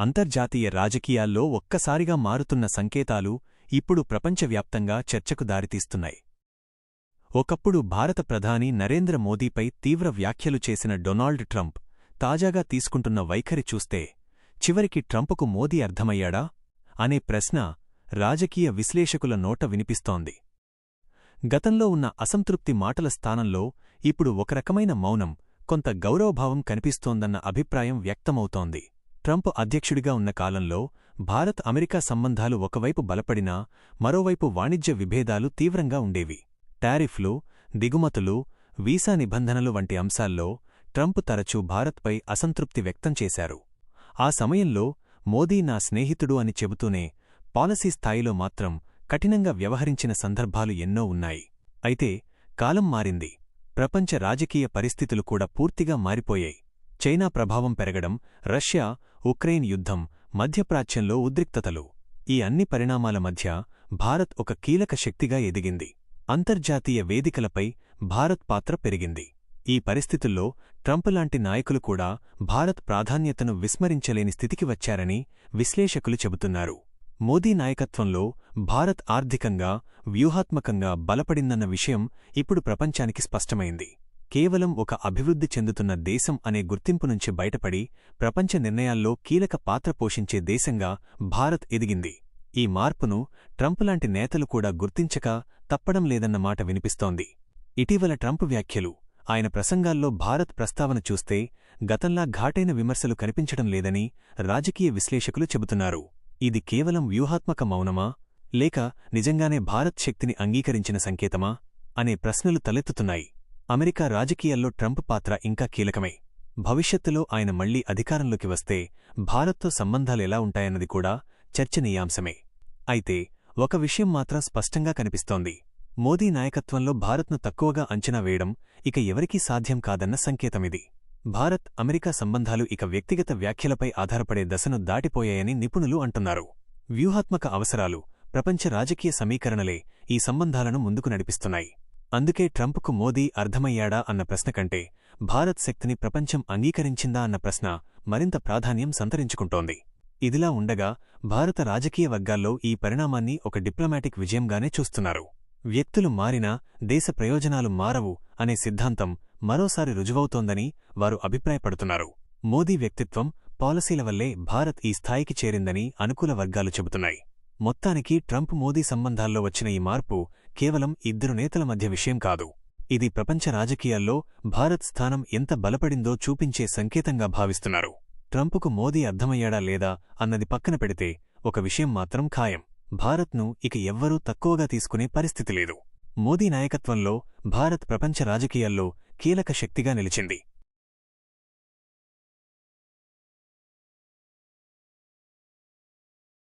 అంతర్జాతీయ రాజకీయాల్లో ఒక్కసారిగా మారుతున్న సంకేతాలు ఇప్పుడు ప్రపంచవ్యాప్తంగా చర్చకు దారితీస్తున్నాయి. ఒకప్పుడు భారత ప్రధాని నరేంద్ర మోదీపై తీవ్ర వ్యాఖ్యలు చేసిన డొనాల్డ్ ట్రంప్ తాజాగా తీసుకుంటున్న వైఖరి చూస్తే చివరికి ట్రంప్కు మోదీ అర్థమయ్యాడా? అనే ప్రశ్న రాజకీయ విశ్లేషకుల నోట వినిపిస్తోంది. గతంలో ఉన్న అసంతృప్తి మాటల స్థానంలో ఇప్పుడు ఒక రకమైన మౌనం కొంత గౌరవభావం కనిపిస్తోందన్న అభిప్రాయం వ్యక్తమవుతోంది. ట్రంప్ అధ్యక్షుడిగా ఉన్న కాలంలో భారత్ అమెరికా సంబంధాలు ఒకవైపు బలపడినా మరోవైపు వాణిజ్య విభేదాలు తీవ్రంగా ఉండేవి. టారిఫ్లు దిగుమతులు వీసా నిబంధనలు వంటి అంశాల్లో ట్రంప్ తరచూ భారత్పై అసంతృప్తి వ్యక్తం చేశారు. ఆ సమయంలో మోదీ నా స్నేహితుడు అని చెబుతూనే పాలసీ స్థాయిలో మాత్రం కఠినంగా వ్యవహరించిన సందర్భాలు ఎన్నో ఉన్నాయి. అయితే కాలం మారింది. ప్రపంచ రాజకీయ పరిస్థితులు కూడా పూర్తిగా మారిపోయాయి. చైనా ప్రభావం పెరగడం రష్యా ఉక్రెయిన్ యుద్ధం మధ్యప్రాచ్యంలో ఉద్రిక్తతలు ఈ అన్ని పరిణామాల మధ్య భారత్ ఒక కీలక శక్తిగా ఎదిగింది. అంతర్జాతీయ వేదికలపై భారత్ పాత్ర పెరిగింది. ఈ పరిస్థితుల్లో ట్రంప్ లాంటి నాయకులు కూడా భారత్ ప్రాధాన్యతను విస్మరించలేని స్థితికి వచ్చారని విశ్లేషకులు చెబుతున్నారు. మోదీ నాయకత్వంలో భారత్ ఆర్థికంగా వ్యూహాత్మకంగా బలపడిందన్న విషయం ఇప్పుడు ప్రపంచానికి స్పష్టమైంది. కేవలం ఒక అభివృద్ధి చెందుతున్న దేశం అనే గుర్తింపు నుంచి బయటపడి ప్రపంచ నిర్ణయాల్లో కీలక పాత్ర పోషించే దేశంగా భారత్ ఎదిగింది. ఈ మార్పును ట్రంప్ లాంటి నేతలు కూడా గుర్తించక తప్పడం లేదన్న మాట వినిపిస్తోంది. ఇటీవల ట్రంప్ వ్యాఖ్యలు ఆయన ప్రసంగాల్లో భారత్ ప్రస్తావన చూస్తే గతంలా ఘాటైన విమర్శలు కనిపించడం లేదని రాజకీయ విశ్లేషకులు చెబుతున్నారు. ఇది కేవలం వ్యూహాత్మక మౌనమా? లేక నిజంగానే భారత్ శక్తిని అంగీకరించిన సంకేతమా? అనే ప్రశ్నలు తలెత్తుతున్నాయి. అమెరికా రాజకీయాల్లో ట్రంప్ పాత్ర ఇంకా కీలకమే. భవిష్యత్తులో ఆయన మళ్ళీ అధికారంలోకి వస్తే భారత్తో సంబంధాలెలా ఉంటాయన్నది కూడా చర్చనీయాంశమే. అయితే ఒక విషయం మాత్రం స్పష్టంగా కనిపిస్తోంది. మోదీ నాయకత్వంలో భారత్ను తక్కువగా అంచనా వేయడం ఇక ఎవరికీ సాధ్యం కాదన్న సంకేతమిది. భారత్ అమెరికా సంబంధాలు ఇక వ్యక్తిగత వ్యాఖ్యలపై ఆధారపడే దశను దాటిపోయాయని నిపుణులు అంటున్నారు. వ్యూహాత్మక అవసరాలు ప్రపంచ రాజకీయ సమీకరణలే ఈ సంబంధాలను ముందుకు నడిపిస్తున్నాయి. అందుకే ట్రంప్కు మోదీ అర్థమయ్యాడా అన్న ప్రశ్న కంటే భారత్ శక్తిని ప్రపంచం అంగీకరించిందా అన్న ప్రశ్న మరింత ప్రాధాన్యం సంతరించుకుంటోంది. ఇదిలా ఉండగా భారత రాజకీయ వర్గాల్లో ఈ పరిణామాన్ని ఒక డిప్లొమాటిక్ విజయంగానే చూస్తున్నారు. వ్యక్తులు మారినా దేశ ప్రయోజనాలు మారవు అనే సిద్ధాంతం మరోసారి రుజువవుతోందని వారు అభిప్రాయపడుతున్నారు. మోదీ వ్యక్తిత్వం పాలసీల వల్లే భారత్ ఈ స్థాయికి చేరిందని అనుకూల వర్గాలు చెబుతున్నాయి. మొత్తానికి ట్రంప్ మోదీ సంబంధాల్లో వచ్చిన ఈ మార్పు కేవలం ఇద్దరు నేతల మధ్య విషయం కాదు. ఇది ప్రపంచ రాజకీయాల్లో భారత్ స్థానం ఎంత బలపడిందో చూపించే సంకేతంగా భావిస్తున్నారు. ట్రంప్కు మోదీ అర్థమయ్యాడా లేదా అన్నది పక్కన పెడితే ఒక విషయం మాత్రం ఖాయం. భారత్ను ఇక ఎవ్వరూ తక్కువగా తీసుకునే పరిస్థితి లేదు. మోదీ నాయకత్వంలో భారత్ ప్రపంచ రాజకీయాల్లో కీలక శక్తిగా నిలిచింది.